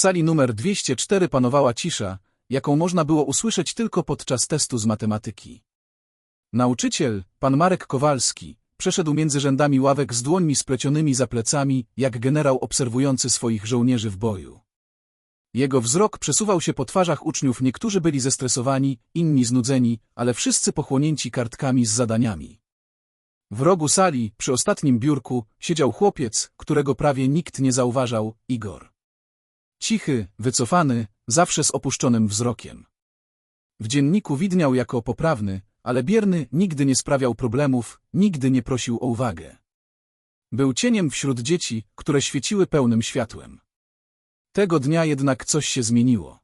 sali numer 204 panowała cisza, jaką można było usłyszeć tylko podczas testu z matematyki. Nauczyciel, pan Marek Kowalski, przeszedł między rzędami ławek z dłońmi splecionymi za plecami, jak generał obserwujący swoich żołnierzy w boju. Jego wzrok przesuwał się po twarzach uczniów, niektórzy byli zestresowani, inni znudzeni, ale wszyscy pochłonięci kartkami z zadaniami. W rogu sali, przy ostatnim biurku, siedział chłopiec, którego prawie nikt nie zauważał, Igor. Cichy, wycofany, zawsze z opuszczonym wzrokiem. W dzienniku widniał jako poprawny, ale bierny nigdy nie sprawiał problemów, nigdy nie prosił o uwagę. Był cieniem wśród dzieci, które świeciły pełnym światłem. Tego dnia jednak coś się zmieniło.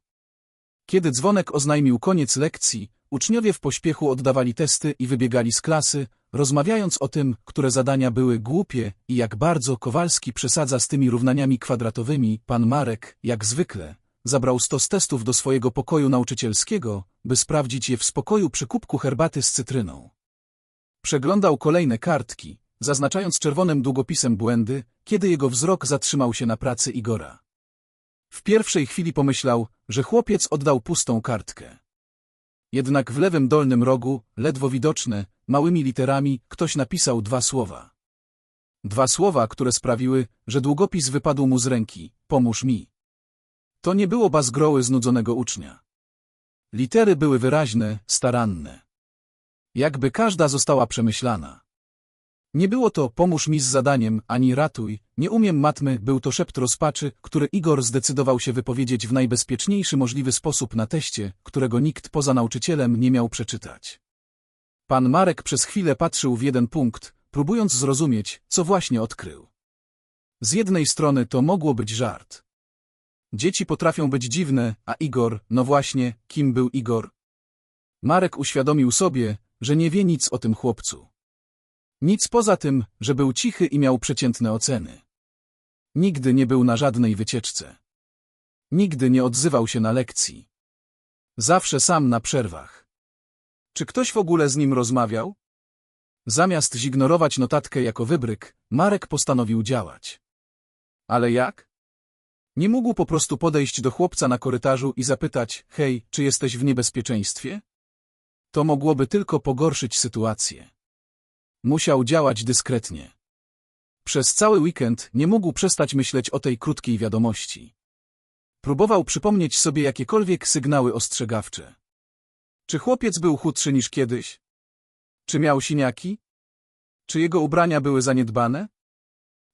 Kiedy dzwonek oznajmił koniec lekcji, uczniowie w pośpiechu oddawali testy i wybiegali z klasy, rozmawiając o tym, które zadania były głupie i jak bardzo Kowalski przesadza z tymi równaniami kwadratowymi, pan Marek, jak zwykle, zabrał stos testów do swojego pokoju nauczycielskiego, by sprawdzić je w spokoju przy kubku herbaty z cytryną. Przeglądał kolejne kartki, zaznaczając czerwonym długopisem błędy, kiedy jego wzrok zatrzymał się na pracy Igora. W pierwszej chwili pomyślał, że chłopiec oddał pustą kartkę. Jednak w lewym dolnym rogu, ledwo widoczne, małymi literami, ktoś napisał dwa słowa. Dwa słowa, które sprawiły, że długopis wypadł mu z ręki. Pomóż mi. To nie było bazgroły znudzonego ucznia. Litery były wyraźne, staranne. Jakby każda została przemyślana. Nie było to pomóż mi z zadaniem, ani ratuj, nie umiem matmy, był to szept rozpaczy, który Igor zdecydował się wypowiedzieć w najbezpieczniejszy możliwy sposób na teście, którego nikt poza nauczycielem nie miał przeczytać. Pan Marek przez chwilę patrzył w jeden punkt, próbując zrozumieć, co właśnie odkrył. Z jednej strony to mogło być żart. Dzieci potrafią być dziwne, a Igor, no właśnie, kim był Igor? Marek uświadomił sobie, że nie wie nic o tym chłopcu. Nic poza tym, że był cichy i miał przeciętne oceny. Nigdy nie był na żadnej wycieczce. Nigdy nie odzywał się na lekcji. Zawsze sam na przerwach. Czy ktoś w ogóle z nim rozmawiał? Zamiast zignorować notatkę jako wybryk, Marek postanowił działać. Ale jak? Nie mógł po prostu podejść do chłopca na korytarzu i zapytać, hej, czy jesteś w niebezpieczeństwie? To mogłoby tylko pogorszyć sytuację. Musiał działać dyskretnie. Przez cały weekend nie mógł przestać myśleć o tej krótkiej wiadomości. Próbował przypomnieć sobie jakiekolwiek sygnały ostrzegawcze. Czy chłopiec był chudszy niż kiedyś? Czy miał siniaki? Czy jego ubrania były zaniedbane?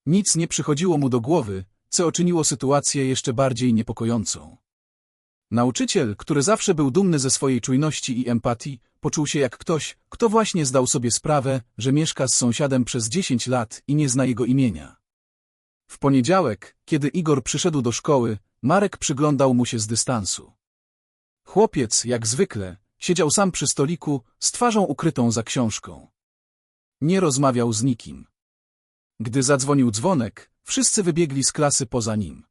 Nic nie przychodziło mu do głowy, co uczyniło sytuację jeszcze bardziej niepokojącą. Nauczyciel, który zawsze był dumny ze swojej czujności i empatii, poczuł się jak ktoś, kto właśnie zdał sobie sprawę, że mieszka z sąsiadem przez dziesięć lat i nie zna jego imienia. W poniedziałek, kiedy Igor przyszedł do szkoły, Marek przyglądał mu się z dystansu. Chłopiec, jak zwykle, siedział sam przy stoliku, z twarzą ukrytą za książką. Nie rozmawiał z nikim. Gdy zadzwonił dzwonek, wszyscy wybiegli z klasy poza nim.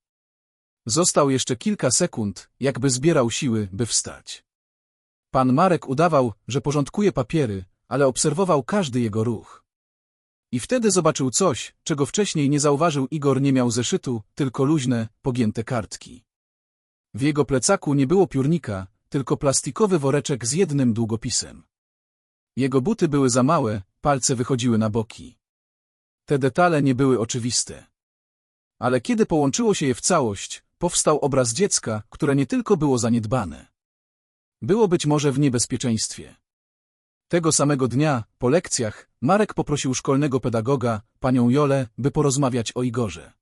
Został jeszcze kilka sekund, jakby zbierał siły, by wstać. Pan Marek udawał, że porządkuje papiery, ale obserwował każdy jego ruch. I wtedy zobaczył coś, czego wcześniej nie zauważył Igor nie miał zeszytu, tylko luźne, pogięte kartki. W jego plecaku nie było piórnika, tylko plastikowy woreczek z jednym długopisem. Jego buty były za małe, palce wychodziły na boki. Te detale nie były oczywiste. Ale kiedy połączyło się je w całość, powstał obraz dziecka, które nie tylko było zaniedbane. Było być może w niebezpieczeństwie. Tego samego dnia, po lekcjach, Marek poprosił szkolnego pedagoga, panią Jolę, by porozmawiać o Igorze.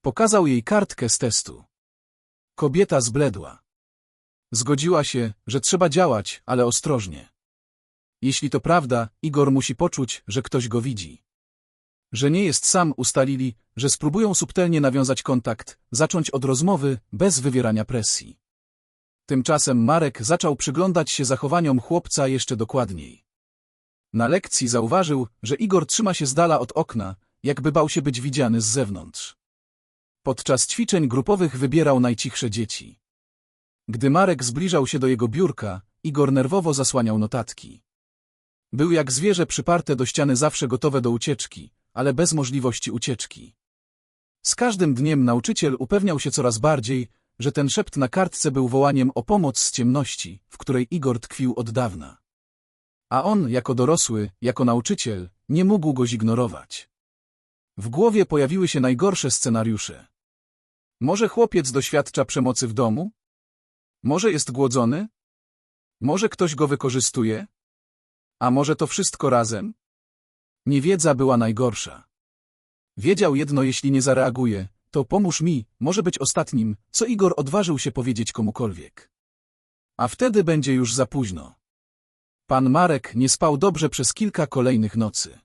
Pokazał jej kartkę z testu. Kobieta zbledła. Zgodziła się, że trzeba działać, ale ostrożnie. Jeśli to prawda, Igor musi poczuć, że ktoś go widzi. Że nie jest sam, ustalili, że spróbują subtelnie nawiązać kontakt, zacząć od rozmowy, bez wywierania presji. Tymczasem Marek zaczął przyglądać się zachowaniom chłopca jeszcze dokładniej. Na lekcji zauważył, że Igor trzyma się z dala od okna, jakby bał się być widziany z zewnątrz. Podczas ćwiczeń grupowych wybierał najcichsze dzieci. Gdy Marek zbliżał się do jego biurka, Igor nerwowo zasłaniał notatki. Był jak zwierzę przyparte do ściany zawsze gotowe do ucieczki, ale bez możliwości ucieczki. Z każdym dniem nauczyciel upewniał się coraz bardziej, że ten szept na kartce był wołaniem o pomoc z ciemności, w której Igor tkwił od dawna. A on, jako dorosły, jako nauczyciel, nie mógł go zignorować. W głowie pojawiły się najgorsze scenariusze. Może chłopiec doświadcza przemocy w domu? Może jest głodzony? Może ktoś go wykorzystuje? A może to wszystko razem? Niewiedza była najgorsza. Wiedział jedno, jeśli nie zareaguje, to pomóż mi, może być ostatnim, co Igor odważył się powiedzieć komukolwiek. A wtedy będzie już za późno. Pan Marek nie spał dobrze przez kilka kolejnych nocy.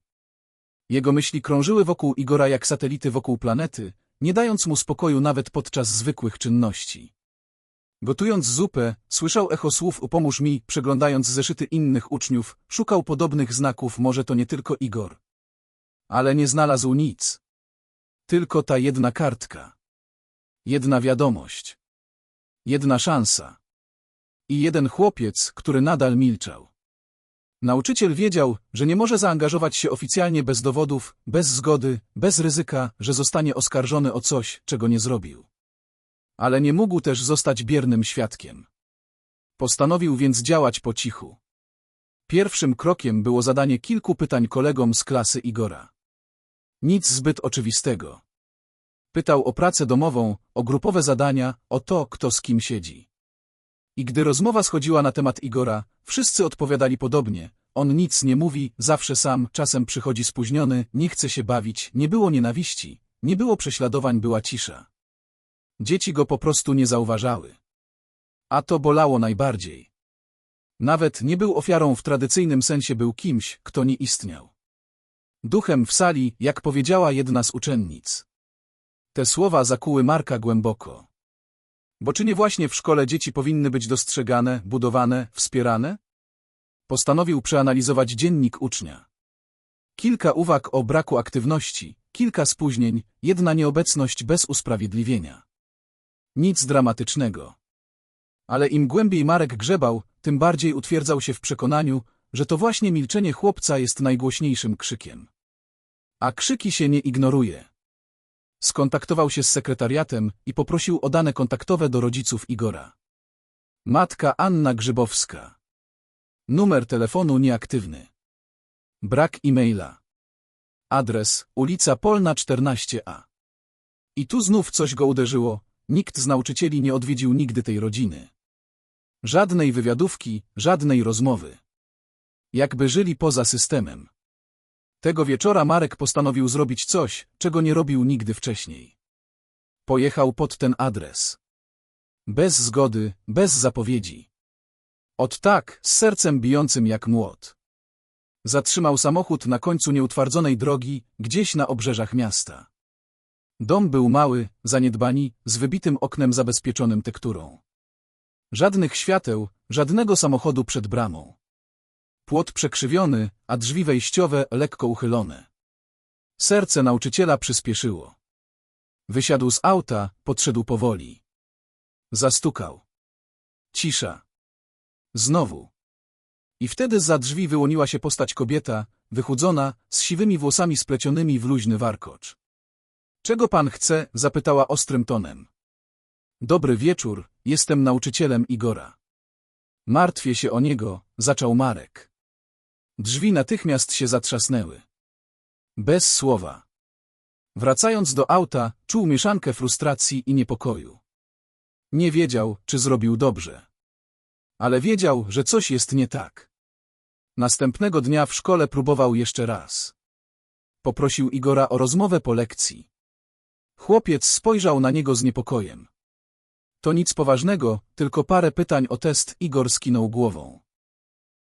Jego myśli krążyły wokół Igora jak satelity wokół planety, nie dając mu spokoju nawet podczas zwykłych czynności. Gotując zupę, słyszał echo słów upomóż mi, przeglądając zeszyty innych uczniów, szukał podobnych znaków, może to nie tylko Igor. Ale nie znalazł nic. Tylko ta jedna kartka. Jedna wiadomość. Jedna szansa. I jeden chłopiec, który nadal milczał. Nauczyciel wiedział, że nie może zaangażować się oficjalnie bez dowodów, bez zgody, bez ryzyka, że zostanie oskarżony o coś, czego nie zrobił. Ale nie mógł też zostać biernym świadkiem. Postanowił więc działać po cichu. Pierwszym krokiem było zadanie kilku pytań kolegom z klasy Igora. Nic zbyt oczywistego. Pytał o pracę domową, o grupowe zadania, o to, kto z kim siedzi. I gdy rozmowa schodziła na temat Igora, wszyscy odpowiadali podobnie. On nic nie mówi, zawsze sam, czasem przychodzi spóźniony, nie chce się bawić, nie było nienawiści, nie było prześladowań, była cisza. Dzieci go po prostu nie zauważały. A to bolało najbardziej. Nawet nie był ofiarą w tradycyjnym sensie, był kimś, kto nie istniał. Duchem w sali, jak powiedziała jedna z uczennic. Te słowa zakuły Marka głęboko. Bo czy nie właśnie w szkole dzieci powinny być dostrzegane, budowane, wspierane? Postanowił przeanalizować dziennik ucznia. Kilka uwag o braku aktywności, kilka spóźnień, jedna nieobecność bez usprawiedliwienia. Nic dramatycznego. Ale im głębiej Marek grzebał, tym bardziej utwierdzał się w przekonaniu, że to właśnie milczenie chłopca jest najgłośniejszym krzykiem. A krzyki się nie ignoruje. Skontaktował się z sekretariatem i poprosił o dane kontaktowe do rodziców Igora. Matka Anna Grzybowska. Numer telefonu nieaktywny. Brak e-maila. Adres ulica Polna 14a. I tu znów coś go uderzyło, nikt z nauczycieli nie odwiedził nigdy tej rodziny. Żadnej wywiadówki, żadnej rozmowy. Jakby żyli poza systemem. Tego wieczora Marek postanowił zrobić coś, czego nie robił nigdy wcześniej. Pojechał pod ten adres. Bez zgody, bez zapowiedzi. Od tak, z sercem bijącym jak młot. Zatrzymał samochód na końcu nieutwardzonej drogi, gdzieś na obrzeżach miasta. Dom był mały, zaniedbani, z wybitym oknem zabezpieczonym tekturą. Żadnych świateł, żadnego samochodu przed bramą. Płot przekrzywiony, a drzwi wejściowe lekko uchylone. Serce nauczyciela przyspieszyło. Wysiadł z auta, podszedł powoli. Zastukał. Cisza. Znowu. I wtedy za drzwi wyłoniła się postać kobieta, wychudzona, z siwymi włosami splecionymi w luźny warkocz. Czego pan chce? zapytała ostrym tonem. Dobry wieczór, jestem nauczycielem Igora. Martwię się o niego, zaczął Marek. Drzwi natychmiast się zatrzasnęły. Bez słowa. Wracając do auta, czuł mieszankę frustracji i niepokoju. Nie wiedział, czy zrobił dobrze. Ale wiedział, że coś jest nie tak. Następnego dnia w szkole próbował jeszcze raz. Poprosił Igora o rozmowę po lekcji. Chłopiec spojrzał na niego z niepokojem. To nic poważnego, tylko parę pytań o test Igor skinął głową.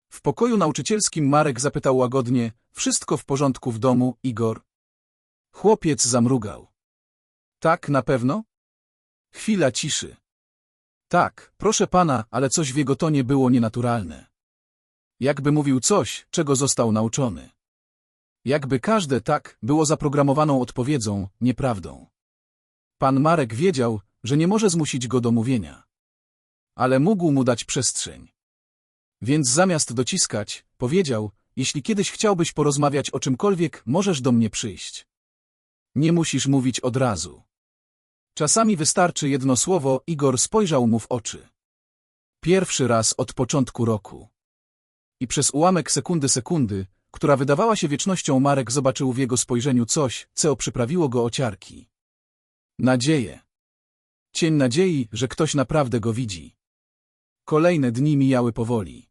W pokoju nauczycielskim Marek zapytał łagodnie, wszystko w porządku w domu, Igor? Chłopiec zamrugał. Tak, na pewno? Chwila ciszy. Tak, proszę pana, ale coś w jego tonie było nienaturalne. Jakby mówił coś, czego został nauczony. Jakby każde tak było zaprogramowaną odpowiedzą, nieprawdą. Pan Marek wiedział, że nie może zmusić go do mówienia. Ale mógł mu dać przestrzeń. Więc zamiast dociskać, powiedział, jeśli kiedyś chciałbyś porozmawiać o czymkolwiek, możesz do mnie przyjść. Nie musisz mówić od razu. Czasami wystarczy jedno słowo, Igor spojrzał mu w oczy. Pierwszy raz od początku roku. I przez ułamek sekundy sekundy, która wydawała się wiecznością, Marek zobaczył w jego spojrzeniu coś, co przyprawiło go o ciarki. Nadzieję. Cień nadziei, że ktoś naprawdę go widzi. Kolejne dni mijały powoli.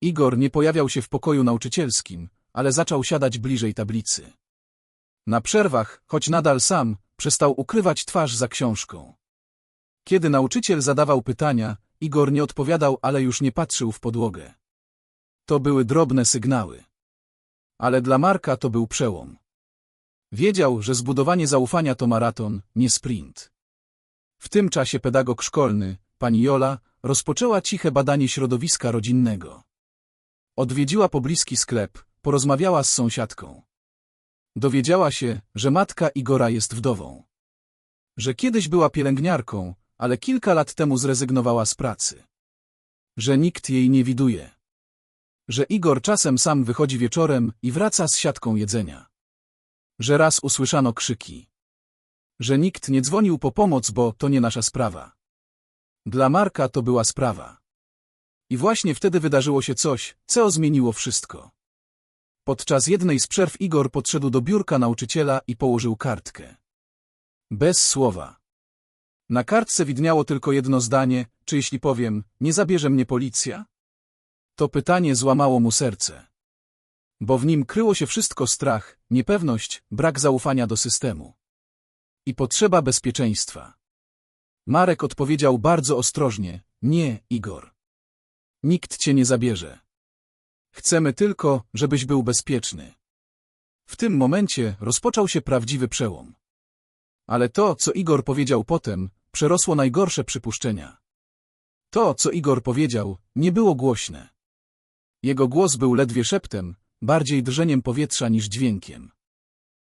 Igor nie pojawiał się w pokoju nauczycielskim, ale zaczął siadać bliżej tablicy. Na przerwach, choć nadal sam, przestał ukrywać twarz za książką. Kiedy nauczyciel zadawał pytania, Igor nie odpowiadał, ale już nie patrzył w podłogę. To były drobne sygnały. Ale dla Marka to był przełom. Wiedział, że zbudowanie zaufania to maraton, nie sprint. W tym czasie pedagog szkolny, pani Jola, rozpoczęła ciche badanie środowiska rodzinnego. Odwiedziła pobliski sklep, porozmawiała z sąsiadką. Dowiedziała się, że matka Igora jest wdową. Że kiedyś była pielęgniarką, ale kilka lat temu zrezygnowała z pracy. Że nikt jej nie widuje. Że Igor czasem sam wychodzi wieczorem i wraca z siatką jedzenia. Że raz usłyszano krzyki. Że nikt nie dzwonił po pomoc, bo to nie nasza sprawa. Dla Marka to była sprawa. I właśnie wtedy wydarzyło się coś, co zmieniło wszystko. Podczas jednej z przerw Igor podszedł do biurka nauczyciela i położył kartkę. Bez słowa. Na kartce widniało tylko jedno zdanie, czy jeśli powiem, nie zabierze mnie policja? To pytanie złamało mu serce. Bo w nim kryło się wszystko strach, niepewność, brak zaufania do systemu. I potrzeba bezpieczeństwa. Marek odpowiedział bardzo ostrożnie, nie, Igor. Nikt cię nie zabierze. Chcemy tylko, żebyś był bezpieczny. W tym momencie rozpoczął się prawdziwy przełom. Ale to, co Igor powiedział potem, przerosło najgorsze przypuszczenia. To, co Igor powiedział, nie było głośne. Jego głos był ledwie szeptem, bardziej drżeniem powietrza niż dźwiękiem.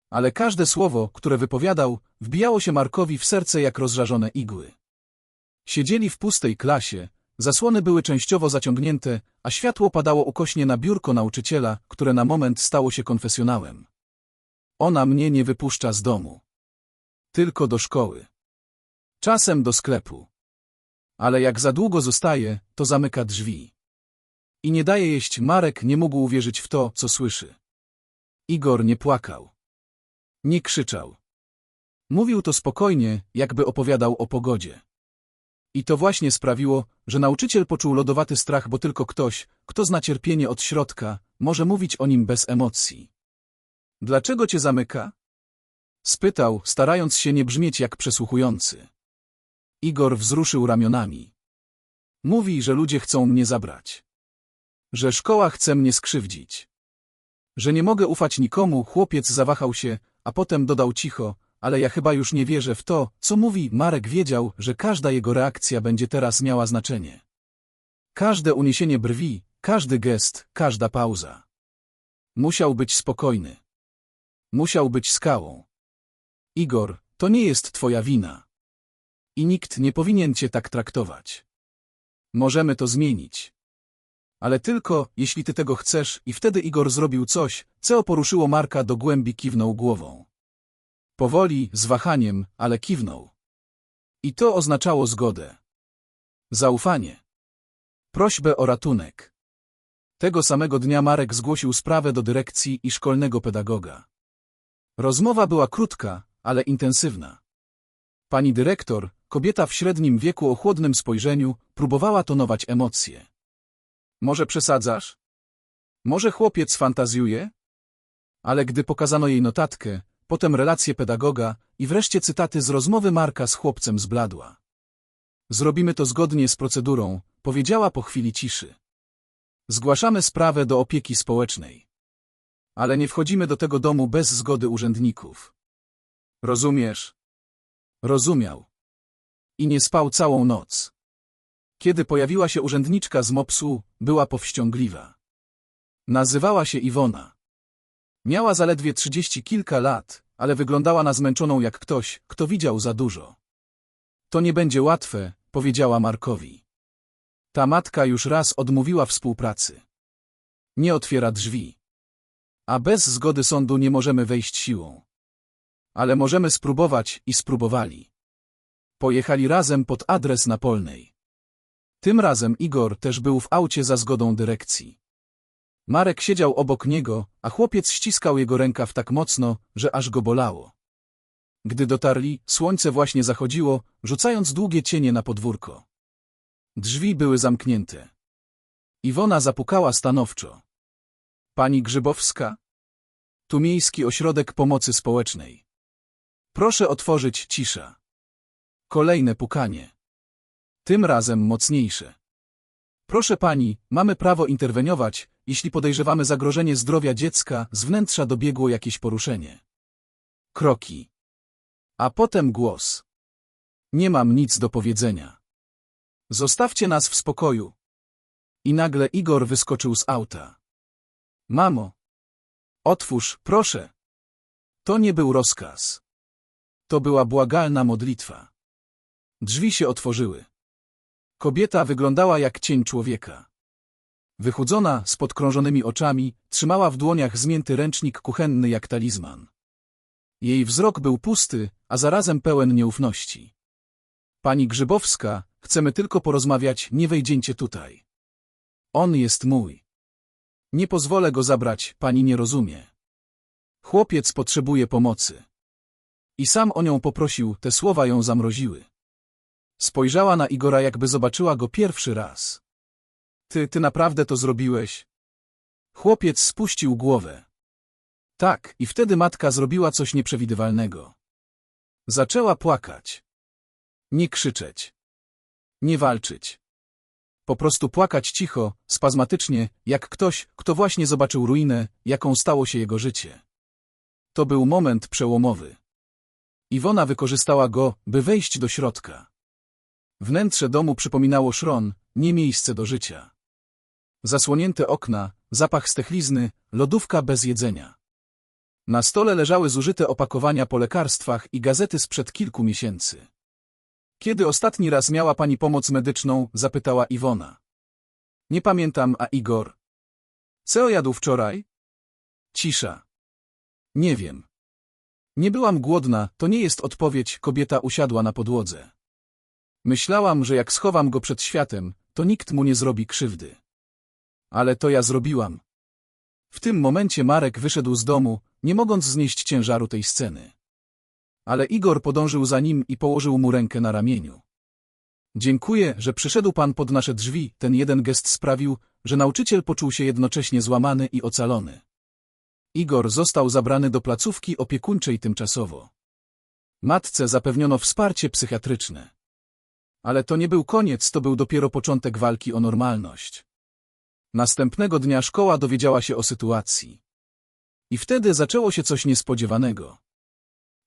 Ale każde słowo, które wypowiadał, wbijało się Markowi w serce jak rozżarzone igły. Siedzieli w pustej klasie, zasłony były częściowo zaciągnięte, a światło padało ukośnie na biurko nauczyciela, które na moment stało się konfesjonałem. Ona mnie nie wypuszcza z domu. Tylko do szkoły. Czasem do sklepu. Ale jak za długo zostaje, to zamyka drzwi. I nie daje jeść Marek nie mógł uwierzyć w to, co słyszy. Igor nie płakał. Nie krzyczał. Mówił to spokojnie, jakby opowiadał o pogodzie. I to właśnie sprawiło, że nauczyciel poczuł lodowaty strach, bo tylko ktoś, kto zna cierpienie od środka, może mówić o nim bez emocji. Dlaczego cię zamyka? Spytał, starając się nie brzmieć jak przesłuchujący. Igor wzruszył ramionami. Mówi, że ludzie chcą mnie zabrać. Że szkoła chce mnie skrzywdzić. Że nie mogę ufać nikomu, chłopiec zawahał się, a potem dodał cicho, ale ja chyba już nie wierzę w to, co mówi. Marek wiedział, że każda jego reakcja będzie teraz miała znaczenie. Każde uniesienie brwi, każdy gest, każda pauza. Musiał być spokojny. Musiał być skałą. Igor, to nie jest twoja wina. I nikt nie powinien cię tak traktować. Możemy to zmienić. Ale tylko, jeśli ty tego chcesz, i wtedy Igor zrobił coś, co poruszyło Marka do głębi kiwnął głową. Powoli, z wahaniem, ale kiwnął. I to oznaczało zgodę. Zaufanie. Prośbę o ratunek. Tego samego dnia Marek zgłosił sprawę do dyrekcji i szkolnego pedagoga. Rozmowa była krótka, ale intensywna. Pani dyrektor, kobieta w średnim wieku o chłodnym spojrzeniu, próbowała tonować emocje. Może przesadzasz? Może chłopiec fantazjuje? Ale gdy pokazano jej notatkę, potem relacje pedagoga i wreszcie cytaty z rozmowy Marka z chłopcem zbladła. Zrobimy to zgodnie z procedurą, powiedziała po chwili ciszy. Zgłaszamy sprawę do opieki społecznej. Ale nie wchodzimy do tego domu bez zgody urzędników. Rozumiesz? Rozumiał. I nie spał całą noc. Kiedy pojawiła się urzędniczka z MOPS-u, była powściągliwa. Nazywała się Iwona. Miała zaledwie trzydzieści kilka lat, ale wyglądała na zmęczoną jak ktoś, kto widział za dużo. To nie będzie łatwe, powiedziała Markowi. Ta matka już raz odmówiła współpracy. Nie otwiera drzwi. A bez zgody sądu nie możemy wejść siłą. Ale możemy spróbować i spróbowali. Pojechali razem pod adres na Polnej. Tym razem Igor też był w aucie za zgodą dyrekcji. Marek siedział obok niego, a chłopiec ściskał jego rękaw tak mocno, że aż go bolało. Gdy dotarli, słońce właśnie zachodziło, rzucając długie cienie na podwórko. Drzwi były zamknięte. Iwona zapukała stanowczo. Pani Grzybowska? Tu Miejski Ośrodek Pomocy Społecznej. Proszę otworzyć cisza. Kolejne pukanie. Tym razem mocniejsze. Proszę pani, mamy prawo interweniować, jeśli podejrzewamy zagrożenie zdrowia dziecka, z wnętrza dobiegło jakieś poruszenie. Kroki. A potem głos. Nie mam nic do powiedzenia. Zostawcie nas w spokoju. I nagle Igor wyskoczył z auta. Mamo. Otwórz, proszę. To nie był rozkaz. To była błagalna modlitwa. Drzwi się otworzyły. Kobieta wyglądała jak cień człowieka. Wychudzona, z podkrążonymi oczami, trzymała w dłoniach zmięty ręcznik kuchenny jak talizman. Jej wzrok był pusty, a zarazem pełen nieufności. Pani Grzybowska, chcemy tylko porozmawiać, nie wejdziecie tutaj. On jest mój. Nie pozwolę go zabrać, pani nie rozumie. Chłopiec potrzebuje pomocy. I sam o nią poprosił, te słowa ją zamroziły. Spojrzała na Igora, jakby zobaczyła go pierwszy raz. Ty, ty naprawdę to zrobiłeś? Chłopiec spuścił głowę. Tak, i wtedy matka zrobiła coś nieprzewidywalnego. Zaczęła płakać. Nie krzyczeć. Nie walczyć. Po prostu płakać cicho, spazmatycznie, jak ktoś, kto właśnie zobaczył ruinę, jaką stało się jego życie. To był moment przełomowy. Iwona wykorzystała go, by wejść do środka. Wnętrze domu przypominało szron, nie miejsce do życia. Zasłonięte okna, zapach stechlizny, lodówka bez jedzenia. Na stole leżały zużyte opakowania po lekarstwach i gazety sprzed kilku miesięcy. Kiedy ostatni raz miała pani pomoc medyczną? zapytała Iwona. Nie pamiętam, a Igor? Co jadł wczoraj? Cisza. Nie wiem. Nie byłam głodna, to nie jest odpowiedź, kobieta usiadła na podłodze. Myślałam, że jak schowam go przed światem, to nikt mu nie zrobi krzywdy. Ale to ja zrobiłam. W tym momencie Marek wyszedł z domu, nie mogąc znieść ciężaru tej sceny. Ale Igor podążył za nim i położył mu rękę na ramieniu. Dziękuję, że przyszedł pan pod nasze drzwi, ten jeden gest sprawił, że nauczyciel poczuł się jednocześnie złamany i ocalony. Igor został zabrany do placówki opiekuńczej tymczasowo. Matce zapewniono wsparcie psychiatryczne. Ale to nie był koniec, to był dopiero początek walki o normalność. Następnego dnia szkoła dowiedziała się o sytuacji. I wtedy zaczęło się coś niespodziewanego.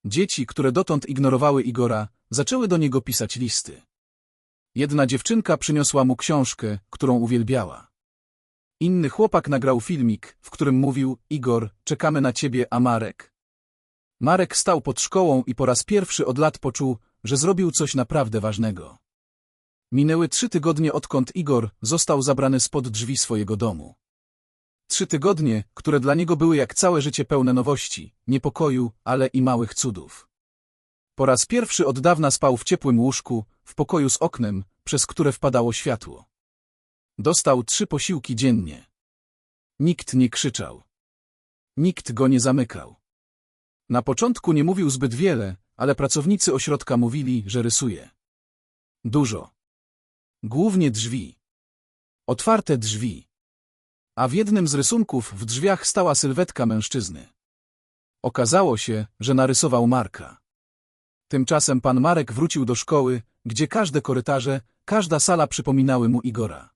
Dzieci, które dotąd ignorowały Igora, zaczęły do niego pisać listy. Jedna dziewczynka przyniosła mu książkę, którą uwielbiała. Inny chłopak nagrał filmik, w którym mówił, Igor, czekamy na ciebie, a Marek? Marek stał pod szkołą i po raz pierwszy od lat poczuł, że zrobił coś naprawdę ważnego. Minęły trzy tygodnie odkąd Igor został zabrany spod drzwi swojego domu. Trzy tygodnie, które dla niego były jak całe życie pełne nowości, niepokoju, ale i małych cudów. Po raz pierwszy od dawna spał w ciepłym łóżku, w pokoju z oknem, przez które wpadało światło. Dostał trzy posiłki dziennie. Nikt nie krzyczał. Nikt go nie zamykał. Na początku nie mówił zbyt wiele, ale pracownicy ośrodka mówili, że rysuje. Dużo. Głównie drzwi. Otwarte drzwi. A w jednym z rysunków w drzwiach stała sylwetka mężczyzny. Okazało się, że narysował Marka. Tymczasem pan Marek wrócił do szkoły, gdzie każde korytarze, każda sala przypominały mu Igora.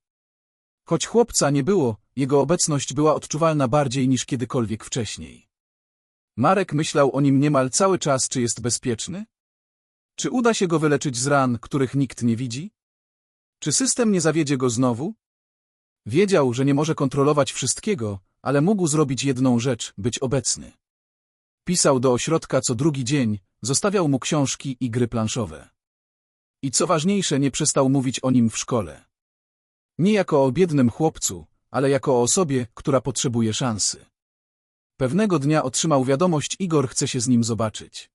Choć chłopca nie było, jego obecność była odczuwalna bardziej niż kiedykolwiek wcześniej. Marek myślał o nim niemal cały czas, czy jest bezpieczny? Czy uda się go wyleczyć z ran, których nikt nie widzi? Czy system nie zawiedzie go znowu? Wiedział, że nie może kontrolować wszystkiego, ale mógł zrobić jedną rzecz, być obecny. Pisał do ośrodka co drugi dzień, zostawiał mu książki i gry planszowe. I co ważniejsze, nie przestał mówić o nim w szkole. Nie jako o biednym chłopcu, ale jako o osobie, która potrzebuje szansy. Pewnego dnia otrzymał wiadomość, Igor chce się z nim zobaczyć.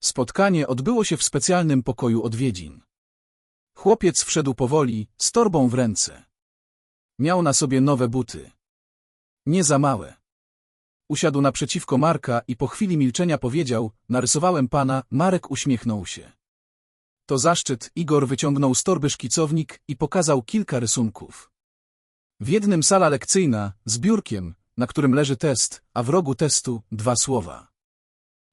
Spotkanie odbyło się w specjalnym pokoju odwiedzin. Chłopiec wszedł powoli, z torbą w ręce. Miał na sobie nowe buty. Nie za małe. Usiadł naprzeciwko Marka i po chwili milczenia powiedział, narysowałem pana, Marek uśmiechnął się. To zaszczyt, Igor wyciągnął z torby szkicownik i pokazał kilka rysunków. W jednym sala lekcyjna, z biurkiem, na którym leży test, a w rogu testu dwa słowa.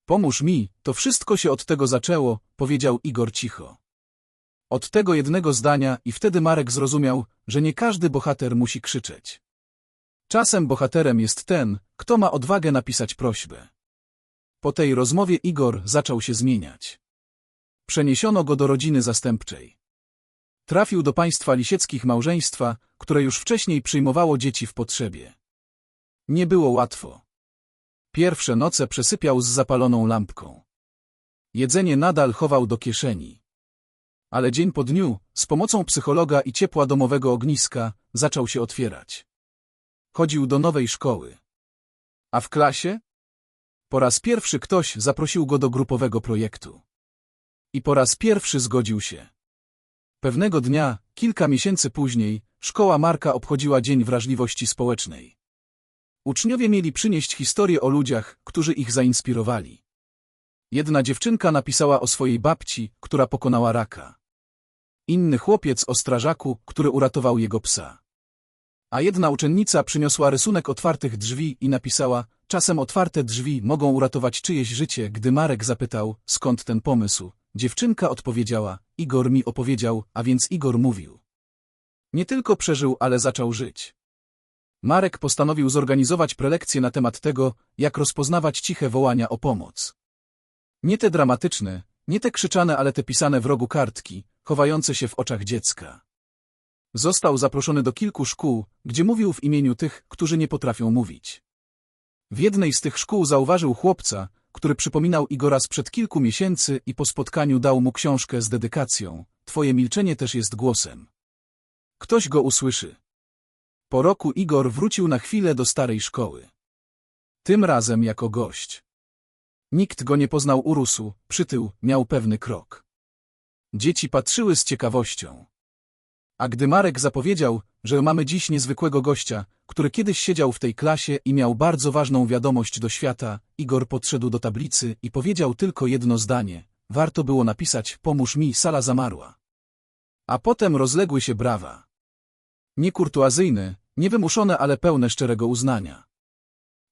Pomóż mi, to wszystko się od tego zaczęło, powiedział Igor cicho. Od tego jednego zdania i wtedy Marek zrozumiał, że nie każdy bohater musi krzyczeć. Czasem bohaterem jest ten, kto ma odwagę napisać prośbę. Po tej rozmowie Igor zaczął się zmieniać. Przeniesiono go do rodziny zastępczej. Trafił do państwa lisieckich małżeństwa, które już wcześniej przyjmowało dzieci w potrzebie. Nie było łatwo. Pierwsze noce przesypiał z zapaloną lampką. Jedzenie nadal chował do kieszeni. Ale dzień po dniu, z pomocą psychologa i ciepła domowego ogniska, zaczął się otwierać. Chodził do nowej szkoły. A w klasie? Po raz pierwszy ktoś zaprosił go do grupowego projektu. I po raz pierwszy zgodził się. Pewnego dnia, kilka miesięcy później, szkoła Marka obchodziła Dzień Wrażliwości Społecznej. Uczniowie mieli przynieść historię o ludziach, którzy ich zainspirowali. Jedna dziewczynka napisała o swojej babci, która pokonała raka. Inny chłopiec o strażaku, który uratował jego psa. A jedna uczennica przyniosła rysunek otwartych drzwi i napisała, czasem otwarte drzwi mogą uratować czyjeś życie, gdy Marek zapytał, skąd ten pomysł. Dziewczynka odpowiedziała, Igor mi opowiedział, a więc Igor mówił. Nie tylko przeżył, ale zaczął żyć. Marek postanowił zorganizować prelekcję na temat tego, jak rozpoznawać ciche wołania o pomoc. Nie te dramatyczne, nie te krzyczane, ale te pisane w rogu kartki, chowające się w oczach dziecka. Został zaproszony do kilku szkół, gdzie mówił w imieniu tych, którzy nie potrafią mówić. W jednej z tych szkół zauważył chłopca, który przypominał Igora sprzed kilku miesięcy i po spotkaniu dał mu książkę z dedykacją. Twoje milczenie też jest głosem. Ktoś go usłyszy. Po roku Igor wrócił na chwilę do starej szkoły. Tym razem jako gość. Nikt go nie poznał urósł, przytył, miał pewny krok. Dzieci patrzyły z ciekawością. A gdy Marek zapowiedział, że mamy dziś niezwykłego gościa, który kiedyś siedział w tej klasie i miał bardzo ważną wiadomość do świata, Igor podszedł do tablicy i powiedział tylko jedno zdanie. Warto było napisać, pomóż mi, sala zamarła. A potem rozległy się brawa. Niekurtuazyjne, niewymuszone, ale pełne szczerego uznania.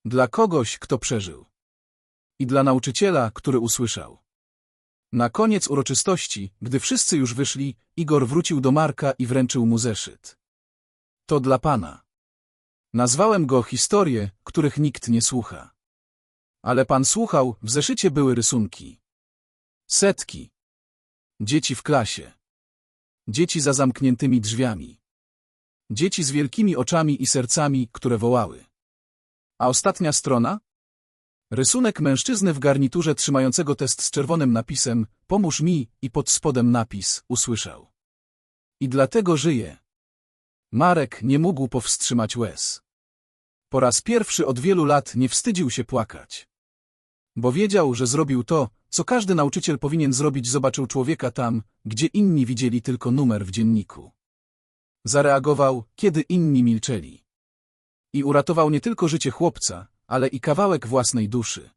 Dla kogoś, kto przeżył. I dla nauczyciela, który usłyszał. Na koniec uroczystości, gdy wszyscy już wyszli, Igor wrócił do Marka i wręczył mu zeszyt. To dla pana. Nazwałem go historie, których nikt nie słucha. Ale pan słuchał, w zeszycie były rysunki. Setki. Dzieci w klasie. Dzieci za zamkniętymi drzwiami. Dzieci z wielkimi oczami i sercami, które wołały. A ostatnia strona? Rysunek mężczyzny w garniturze trzymającego test z czerwonym napisem Pomóż mi i pod spodem napis usłyszał. I dlatego żyje. Marek nie mógł powstrzymać łez. Po raz pierwszy od wielu lat nie wstydził się płakać. Bo wiedział, że zrobił to, co każdy nauczyciel powinien zrobić zobaczył człowieka tam, gdzie inni widzieli tylko numer w dzienniku. Zareagował, kiedy inni milczeli. I uratował nie tylko życie chłopca, ale i kawałek własnej duszy.